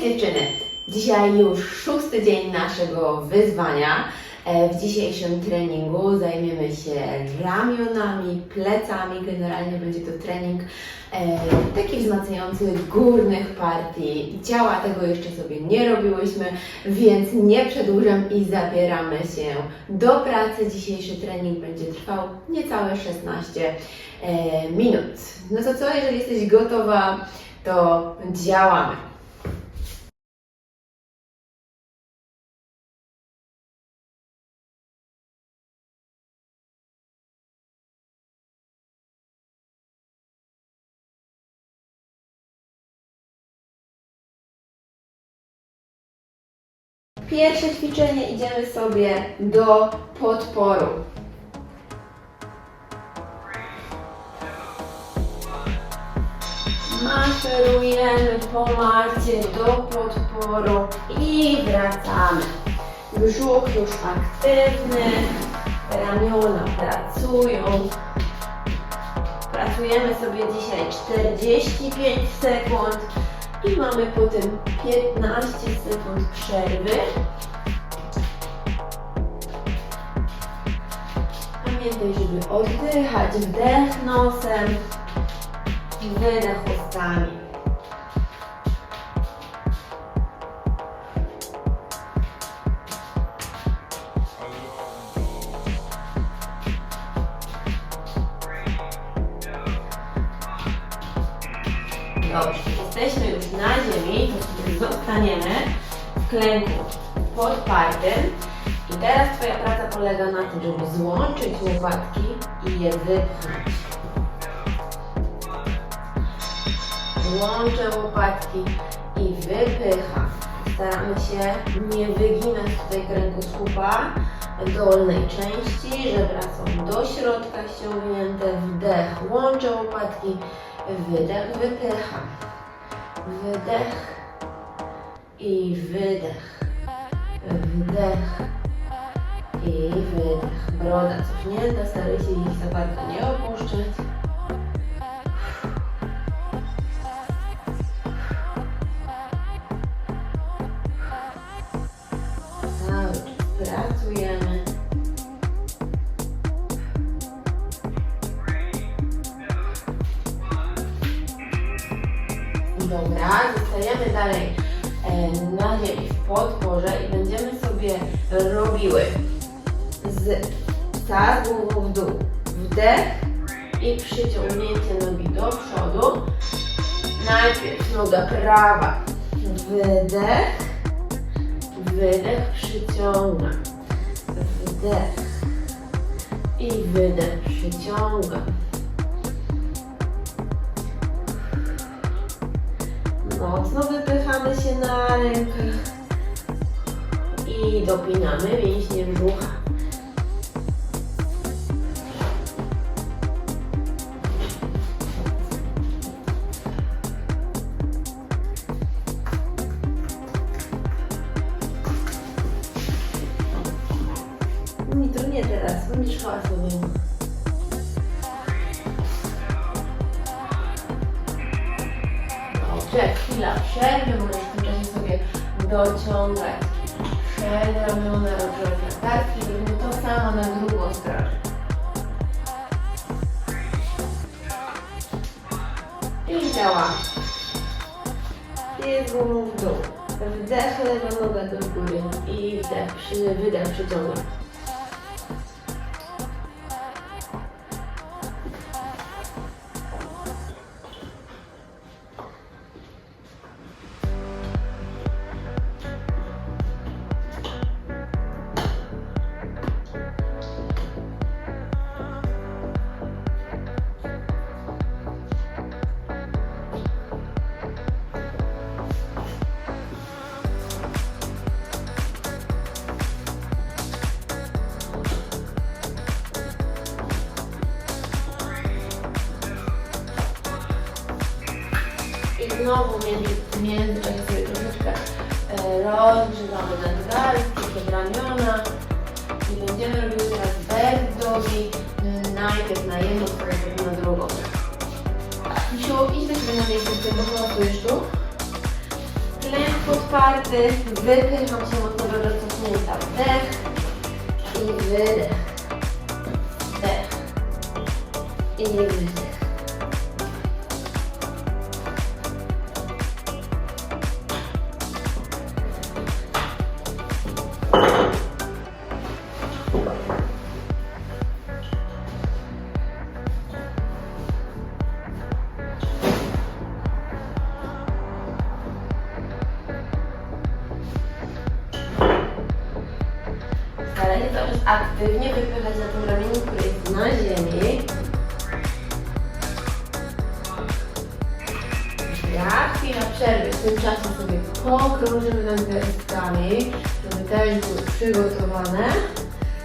dziewczyny! Dzisiaj już szósty dzień naszego wyzwania. E, W dzisiejszym treningu zajmiemy się ramionami, plecami. Generalnie będzie to trening e, taki wzmacniający górnych partii ciała. Tego jeszcze sobie nie robiłyśmy, więc nie przedłużam i zabieramy się do pracy. Dzisiejszy trening będzie trwał niecałe 16 e, minut. No to co, jeżeli jesteś gotowa, to działamy. Pierwsze ćwiczenie idziemy sobie do podporu. Maszerujemy po macie do podporu i wracamy. Brzuch już aktywny, ramiona pracują. Pracujemy sobie dzisiaj 45 sekund i mamy potem 15 sekund przerwy. Pamiętaj, żeby oddychać wdech nosem, wydech ustami. Jesteśmy już na ziemi, zostaniemy w klęku podpartym. I teraz Twoja praca polega na tym, żeby złączyć łopatki i je wypchnąć. Łączę łopatki i wypycham. Staramy się nie wyginać tutaj kręgosłupa dolnej części, żebra są do środka ściągnięte. Wdech, łączę łopatki, wydech, wypycham. Wydech i wydech. Wdech i wydech. Broda cofnięta, staraj się ich za bardzo nie opuszczać. Podporze i będziemy sobie robiły z za głową w dół. Wdech i przyciągnięcie nogi do przodu. Najpierw noga prawa, wydech, wydech, przyciągam, wdech i wydech, przyciągam. Mocno wypychamy się na rękach i dopinamy mięśnie brzucha. Działamy. I w dół. Wdech, lewa noga do góry i wdech, przy, wydech, przyciągam. Znowu między, w międzyczasie sobie troszeczkę e, rozgrzewamy nadgarstki, przedramiona. I będziemy robiły teraz bez dogi. Najpierw na jedną stronę, potem na drugą. Misiu, idź do siebie na miejsce, ty hałasujesz tu. Klęk podparty, wypycham się mocno do rozciągnięcia, wdech i wydech, wdech i wydech. Starajcie cały czas aktywnie wypychać na tym ramieniu, które jest na ziemi. Ja chwila przerwy, w tym czasie sobie pokrążymy nad gwiazdkami, żeby też były przygotowane.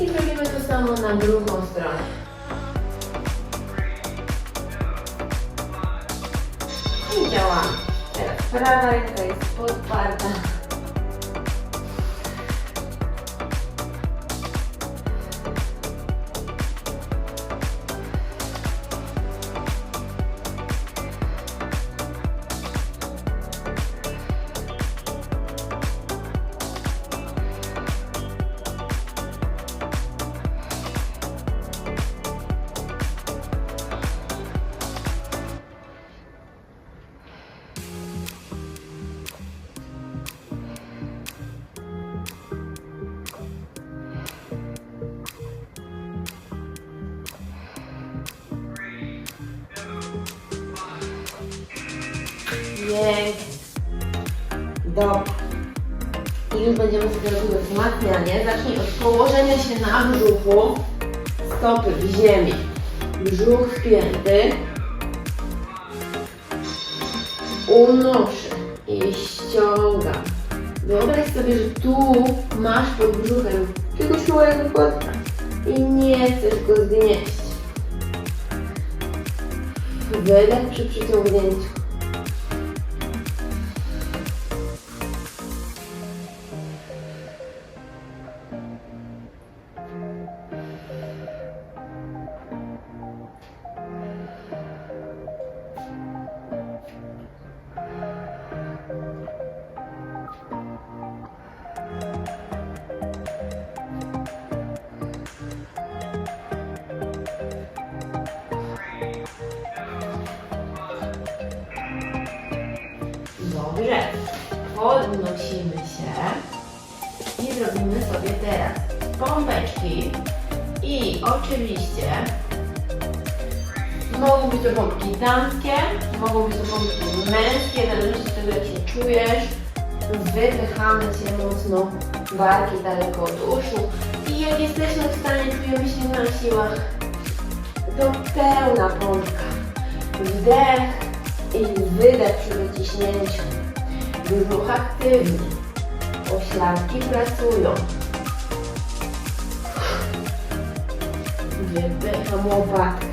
I zrobimy to samo na drugą stronę. I działamy. Teraz prawa ręka jest podparta. Dobrze. I już będziemy sobie robiły wzmacnianie. Zacznij od położenia się na brzuchu, stopy w ziemi, brzuch spięty. Unoszę i ściągam. Wyobraź sobie, że tu masz pod brzuchem tylko siłowego kotka i nie chcesz go znieść. Wydech przy przyciągnięciu. Zrobimy sobie teraz pompeczki. I oczywiście mogą być to pompki damskie, mogą być to pompki męskie, zależności od tego jak się czujesz. Wypychamy się mocno, barki daleko od uszu. I jak jesteśmy w stanie, czujemy się na siłach, to pełna pompka. Wdech i wydech przy wyciśnięciu. Brzuch aktywny. Pośladki pracują. Łopatkę.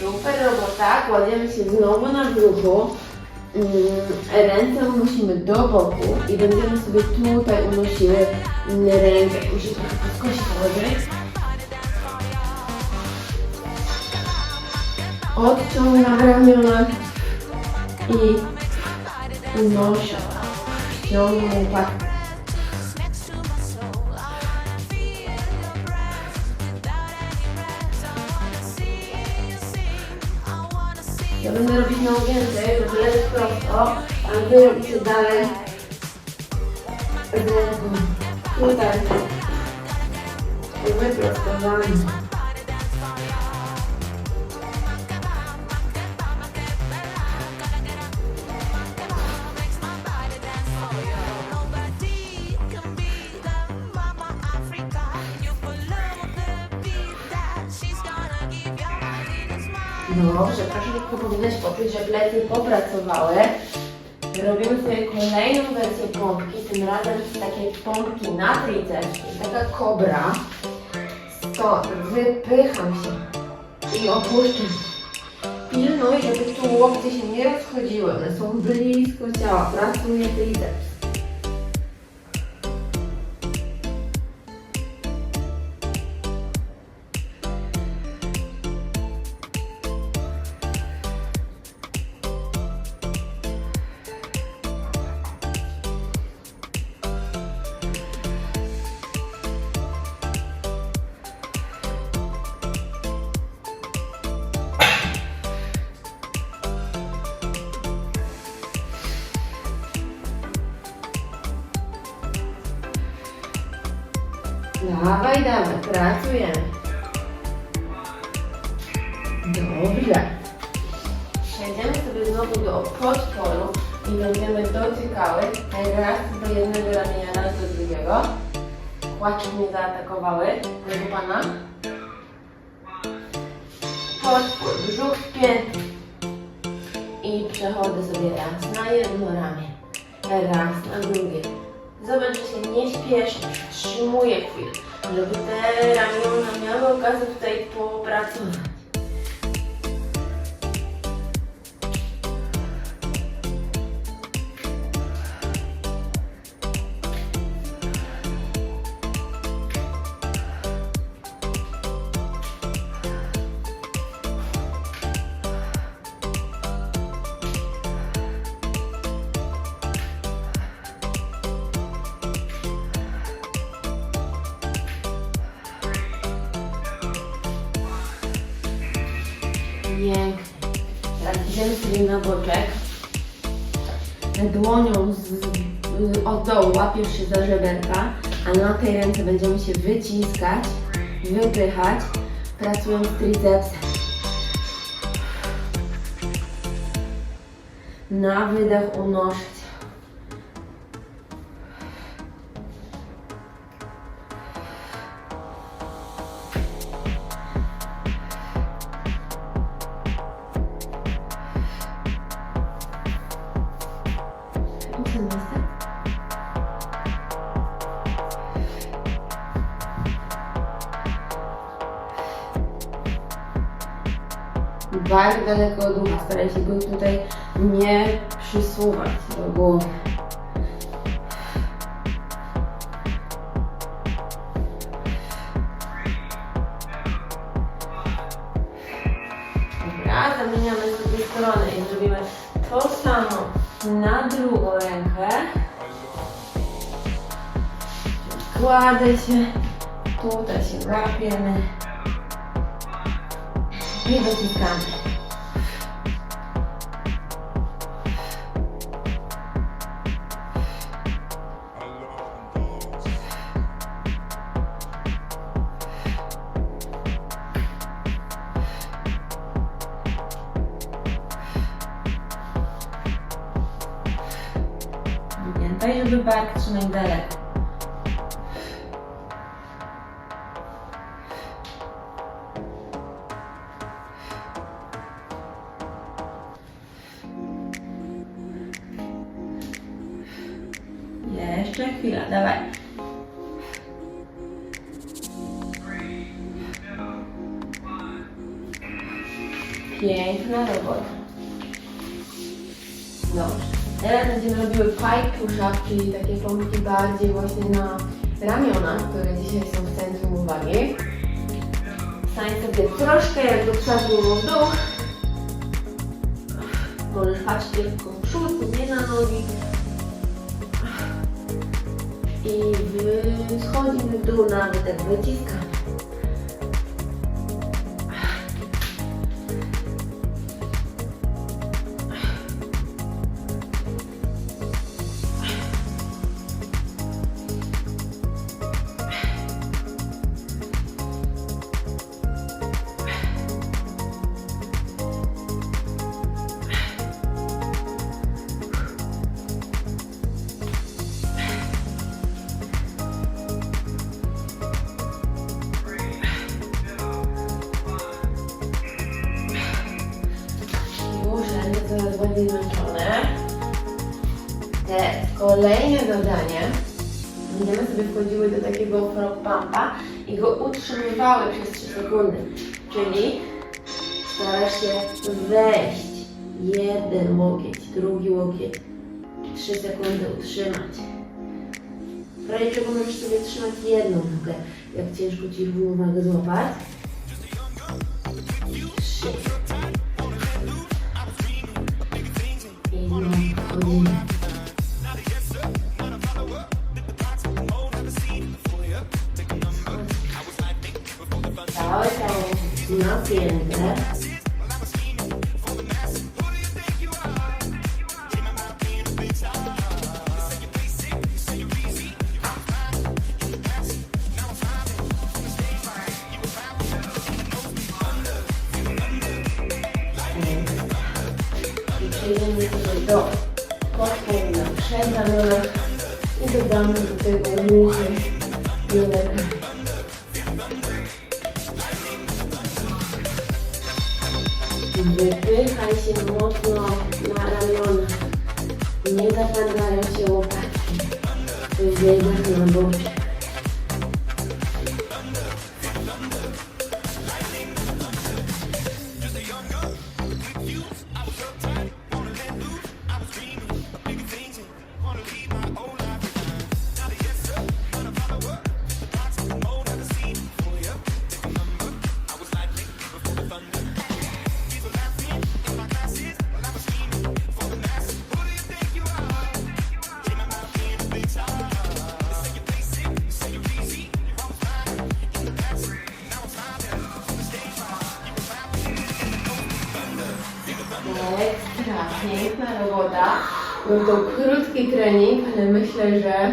Super robota. Kładziemy się znowu na brzuchu. Mm, Ręce unosimy do boku i będziemy sobie tutaj unosiły mm, rękę. Musimy trochę podskosić położyć. Odciągam ramiona i unoszę. Ściągam łopatkę. Będę robić na więcej, żeby leżeć prosto, a wy robicie dalej. Tutaj. Wyprostowani. Dobrze, proszę tylko powinnaś poczuć, że plecy popracowały. Robimy sobie kolejną wersję pompki, tym razem z takiej pompki na taka kobra. Stąd wypycham się i opuszczam. pilnuj, żeby tu łokcie się nie rozchodziły. One są blisko ciała. Pracuje triceps. Dawaj, dawaj, pracujemy. Dobrze. Przejdziemy sobie znowu do podporu i będziemy dotykały raz do jednego ramienia, raz do drugiego. Kłacze mnie zaatakowały. Proszę Pana. Podpór, brzuch spięty. I przechodzę sobie raz na jedno ramię, raz na drugie. Zobacz, że się nie śpieszę, przytrzymuję chwilę, żeby te ramiona miały okazję tutaj popracować. Pięknie. Teraz idziemy sobie na boczek. Dłonią z, z, od dołu łapiesz się za żeberka, a na tej ręce będziemy się wyciskać, wypychać, pracując tricepsem. Na wydech unoszyć. Bardzo daleko od ucha. Staraj się go tutaj nie przysuwać do głowy. Na drugą rękę. Kładę się, tutaj się łapiemy i dociskamy. Żeby bark trzymać daleko. Jeszcze chwila, dawaj. Pike push-up, czyli takie pompki bardziej właśnie na ramiona, które dzisiaj są w centrum uwagi. Stań sobie troszkę jak do przodu w dół. Możesz patrzeć tylko w przód, nie na nogi. I schodzimy w dół nawet jak wyciskamy. dodanie będziemy sobie wchodziły do takiego frog i go utrzymywały przez 3 sekundy. Czyli starasz się wejść jeden łokieć, drugi łokieć, 3 sekundy utrzymać. W razie czego możesz sobie trzymać jedną nogę, jak ciężko Ci równowagę złapać. 3, napięte. I przejdziemy sobie do podpór na przedramionach i dodamy do tego muchy bioderka. Ekstra, piękna robota. Był to krótki trening, ale myślę, że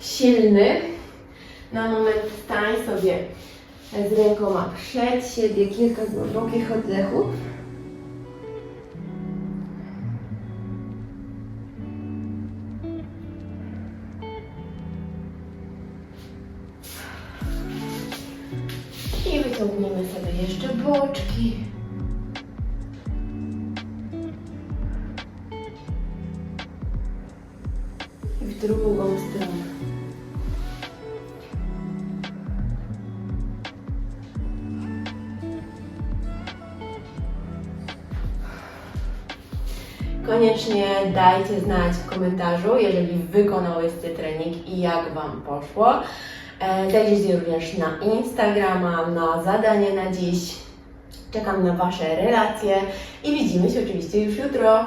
silny. Na moment stań sobie z rękoma przed siebie, kilka głębokich oddechów. Drugą stronę. Koniecznie dajcie znać w komentarzu, jeżeli wykonałyście trening i jak Wam poszło. E, Zajrzyjcie również na Instagrama, na zadanie na dziś. Czekam na Wasze relacje i widzimy się oczywiście już jutro.